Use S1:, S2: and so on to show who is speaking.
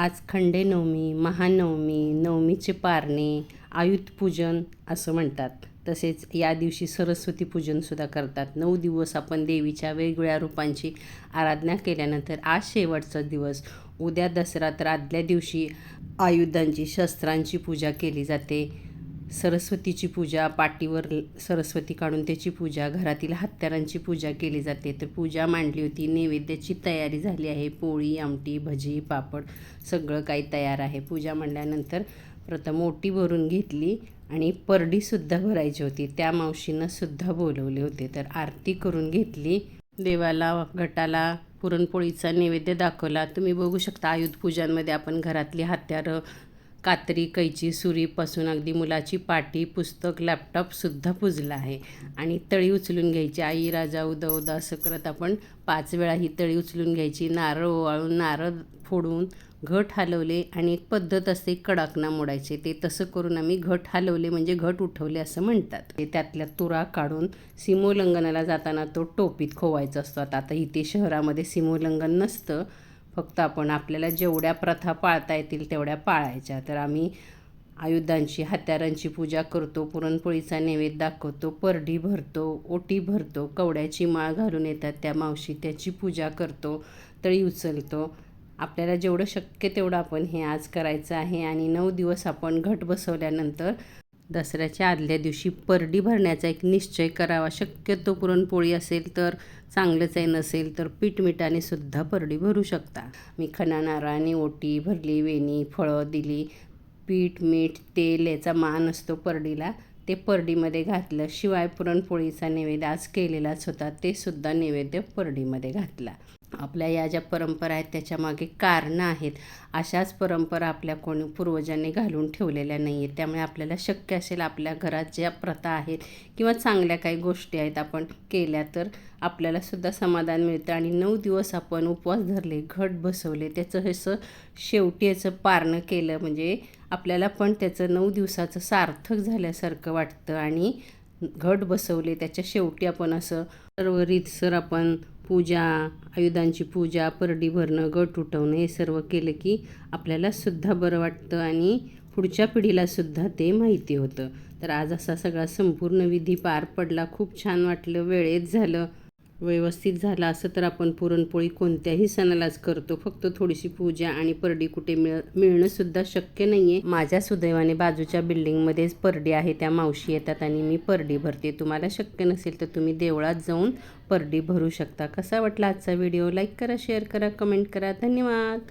S1: आज खंडेनवमी महानवमी नवमीचे पारणे आयुधपूजन असं म्हणतात. तसेच या दिवशी सरस्वती पूजनसुद्धा करतात. नऊ दिवस आपण देवीच्या वेगवेगळ्या रूपांची आराधना केल्यानंतर आज शेवटचा दिवस. उद्या दसरा तर आदल्या दिवशी आयुधांची शस्त्रांची पूजा केली जाते. सरस्वतीची पूजा पाटीवर सरस्वती काढून त्याची पूजा घरातील हत्यारांची पूजा केली जाते. तर पूजा मांडली होती. नैवेद्याची तयारी झाली आहे. पोळी आमटी भजी पापड सगळं काही तयार आहे. पूजा मांडल्यानंतर प्रथम ओटी भरून घेतली आणि परडीसुद्धा भरायची होती. त्या मावशीनं सुद्धा बोलवले होते. तर आरती करून घेतली. देवाला घटाला पुरणपोळीचा नैवेद्य दाखवला. तुम्ही बघू शकता आयुध पूजांमध्ये आपण घरातली हत्यारं कात्री कैची सुरीपासून अगदी मुलाची पाटी पुस्तक लॅपटॉपसुद्धा पुजला आहे. आणि तळी उचलून घ्यायची. आई राजा उदा उदा असं करत आपण पाच वेळा ही तळी उचलून घ्यायची. नारळ ओवाळून नारळ फोडून घट हलवले आणि एक पद्धत असते कडाकणा मोडायचे. ते तसं करून आम्ही घट हलवले म्हणजे घट उठवले असं म्हणतात. ते त्यातल्या तुरा काढून सीमोल्लंघनाला जाताना तो टोपीत खोवायचा असतो. आता आता इथे शहरामध्ये सीमोल्लंघन नसतं. फक्त आपण आपल्याला जेवढ्या प्रथा पाळता येतील तेवढ्या पाळायच्या. तर आम्ही आयुधांची हत्यारांची पूजा करतो पुरणपोळीचा नैवेद्य दाखवतो परडी भरतो ओटी भरतो कवड्याची माळ घालून येतात त्या मावशी त्याची पूजा करतो तळी उचलतो. आपल्याला जेवढं शक्य तेवढं आपण हे आज करायचं आहे आणि नऊ दिवस आपण घट बसवल्यानंतर दसऱ्याच्या आदल्या दिवशी परडी भरण्याचा एक निश्चय करावा. शक्यतो पुरणपोळी असेल तर चांगलंच आहे नसेल तर पीठ मिठाने सुद्धा परडी भरू शकता. मी खणा नारळाने ओटी भरली वेणी फळं दिली. पीठ मीठ तेल याचा मान असतो परडीला. ते परडीमध्ये घातलं शिवाय पुरणपोळीचा नैवेद्य आज केलेलाच होता. ते सुद्धा नैवेद्य परडीमध्ये घातला. आपल्या या ज्या परंपरा आहेत त्याच्यामागे कारणं आहेत. अशाच परंपरा आपल्या कोणी पूर्वजांनी घालून ठेवलेल्या नाही आहेत त्यामुळे आपल्याला शक्य असेल आपल्या घरात ज्या प्रथा आहेत किंवा चांगल्या काही गोष्टी आहेत आपण केल्या तर आपल्याला सुद्धा समाधान मिळतं. आणि नऊ दिवस आपण उपवास धरले घट बसवले त्याचं असं शेवटी याचं पारणं केलं म्हणजे आपल्याला पण त्याचं नऊ दिवसाचं सार्थक झाल्यासारखं वाटतं. आणि घट बसवले त्याच्या शेवटी आपण असं सर्व रीतसर आपण पूजा आयुधांची पूजा परडी भरणं गट उठवणं हे सर्व केलं की आपल्यालासुद्धा बरं वाटतं आणि पुढच्या पिढीलासुद्धा ते माहिती होतं. तर आज असा सगळा संपूर्ण विधी पार पडला. खूप छान वाटलं. वेळेत झालं. व्यवस्थित झालं असं तर आपण पुरणपोळी कोणत्याही सणालाच करतो. फक्त थोडीशी पूजा आणि परडी कुठे मिळ मिळणंसुद्धा शक्य नाही आहे माझ्या सुदैवाने बाजूच्या बिल्डिंगमध्येच परडी आहे. त्या मावशी येतात आणि मी परडी भरते. तुम्हाला शक्य नसेल तर तुम्ही देवळात जाऊन परडी भरू शकता. कसा वाटला आजचा व्हिडिओ? लाईक करा शेअर करा कमेंट करा. धन्यवाद!